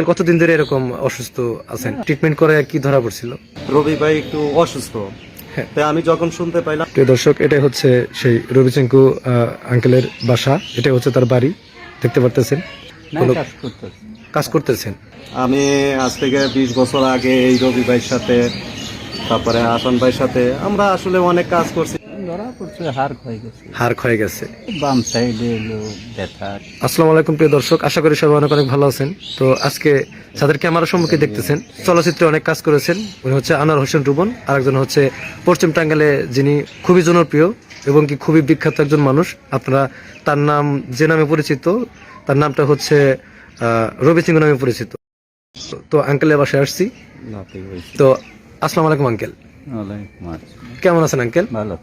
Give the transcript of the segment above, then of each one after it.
Uncle কতদিন ধরে এরকম অসুস্থ আছেন? ট্রিটমেন্ট করে কি ধরা পড়ছিল? রবি ভাই একটু অসুস্থ। হ্যাঁ। তাই আমি যখন শুনতে পাইলাম প্রিয় দর্শক এটাই হচ্ছে সেই রবিচিঙ্কু আঙ্কেলের বাসা। এটাই হচ্ছে তার বাড়ি। দেখতে পারতেছেন? কাজ করতেছেন? আমি আজ থেকে বিশ বছর আগে এই রবি ভাইয়ের সাথে তারপরে আসান ভাইয়ের সাথে আমরা আসলে অনেক কাজ করছি। ধরা পড়ছে হার ক্ষয়ে গেছে। হার ক্ষয়ে গেছে। বাম সাইডে এলো ব্যথা। আসসালামু আলাইকুম প্রিয় দর্শক। আশা করি সবাই অনেক অনেক ভালো আছেন। তো আজকে ক্যামেরা সম্মুখে দেখতেছেন চলচ্চিত্রে অনেক কাজ করেছেন। উনি হচ্ছে আনোয়ার হোসেন রুবন আরেকজন হচ্ছে পশ্চিম টাঙ্গালে যিনি খুবই জনপ্রিয় এবং কি খুবই বিখ্যাত একজন মানুষ। আপনারা তার নাম যে নামে পরিচিত তার নামটা হচ্ছে আহ, রবি সিংহ নামে পরিচিত। তো আঙ্কেলের বাসায় আসছি। তো আসসালামু আলাইকুম আঙ্কেল। কেমন আছেন আঙ্কেল? ভালো।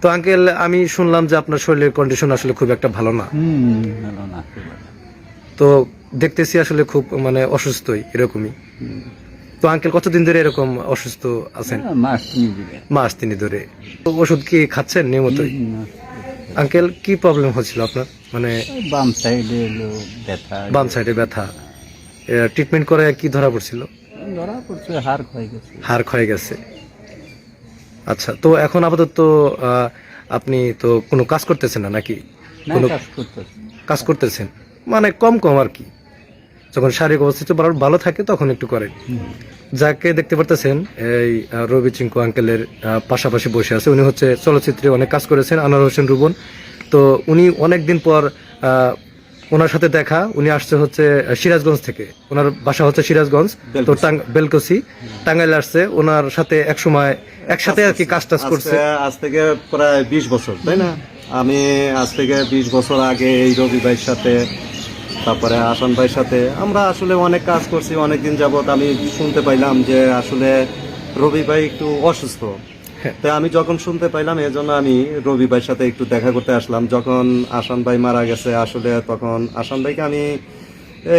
তো আঙ্কেল আমি শুনলাম যে আপনার শরীরের কন্ডিশন আসলে খুব একটা ভালো না। ভালো না তো দেখতেছি আসলে খুব মানে অসুস্থই এরকমই। তো আঙ্কেল কতদিন ধরে এরকম অসুস্থ আছেন? মাস তুমি দিবে মাস তিনি ধরে। তো ওষুধ কি খাচ্ছেন নিয়মিতই? আঙ্কেল কি প্রবলেম হচ্ছিল আপনার? মানে বাম সাইডে ব্যথা। বাম সাইডে ব্যথা। ট্রিটমেন্ট করে কি ধরা পড়ছিল? ধরা পড়ছে হার ক্ষয়ে গেছে। হাড় ক্ষয়ে গেছে। আচ্ছা তো এখন আপাতত আপনি তো কোনো কাজ করতেছেন না নাকি? কোনো কাজ করতেছেন? মানে কম কম আর কি। যখন শারীরিক অবস্থা ভালো- থাকে তখন একটু করেন। যাকে দেখতে পারতেছেন এই রবি চিঙ্কু আঙ্কেলের পাশাপাশি বসে আছে। উনি হচ্ছে চলচ্চিত্রে অনেক কাজ করেছেন আনোয়ার হোসেন রুবন। তো উনি অনেক দিন পর আহ, ওনার সাথে দেখা। উনি আসছে হচ্ছে সিরাজগঞ্জ থেকে। ওনার বাসা হচ্ছে সিরাজগঞ্জ তো বেলকসি টাঙ্গাইল আসছে। ওনার সাথে এক সময় একসাথে আর কি কাজ টাজ করছে। আজ থেকে প্রায় বিশ বছর তাই না? আমি আজ থেকে বিশ বছর আগে এই রবি ভাইয়ের সাথে তারপরে আসান ভাইয়ের সাথে আমরা আসলে অনেক কাজ করছি অনেক দিন যাবত আমি শুনতে পাইলাম যে আসলে রবি ভাই একটু অসুস্থ। হ্যাঁ। তাই আমি যখন শুনতে পাইলাম এই জন্য আমি রবি ভাইয়ের সাথে একটু দেখা করতে আসলাম। যখন আসান ভাই মারা গেছে আসলে তখন আসান ভাইকে আমি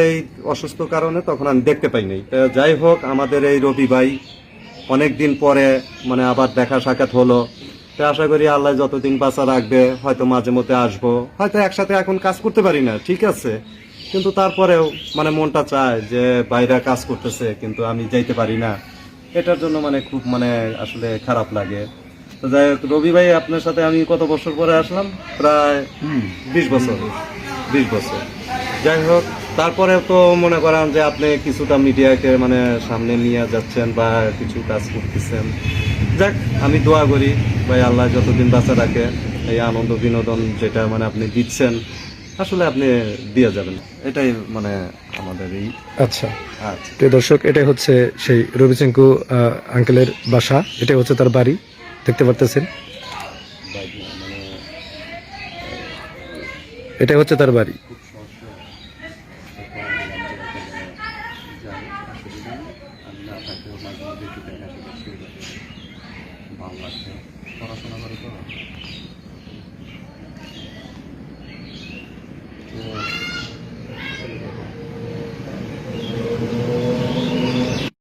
এই অসুস্থ কারণে তখন আমি দেখতে পাইনি। যাই হোক আমাদের এই রবি ভাই অনেক দিন পরে মানে আবার দেখা সাক্ষাৎ হলো। তো আশা করি আল্লাহ যতদিন বাঁচা রাখবে হয়তো মাঝে মধ্যে আসব। হয়তো একসাথে এখন কাজ করতে পারি না ঠিক আছে। কিন্তু তারপরেও মানে মনটা চায় যে বাইরে কাজ করতেছে কিন্তু আমি যাইতে পারি না। এটার জন্য মানে খুব মানে আসলে খারাপ লাগে। তো যাই হোক রবি ভাই আপনার সাথে আমি কত বছর পরে আসলাম? প্রায় বিশ বছর। বিশ বছর। যাই হোক তারপরে তো মনে করেন যে আপনি কিছুটা মিডিয়াকে মানে সামনে নিয়ে যাচ্ছেন বা কিছু কাজ করতেছেন। যাক আমি দোয়া করি ভাই আল্লাহ যতদিন বাঁচা রাখে এই আনন্দ বিনোদন যেটা মানে আপনি দিচ্ছেন আসলে আপনি দিয়ে যাবেন। এটাই মানে আমাদের এই আচ্ছা। আচ্ছা। প্রিয় দর্শক এটাই হচ্ছে সেই রবিচিঙ্কু আঙ্কেলের বাসা। এটাই হচ্ছে তার বাড়ি। দেখতে পারতেছেন? এটাই হচ্ছে তার বাড়ি। পড়াশোনা করে তো।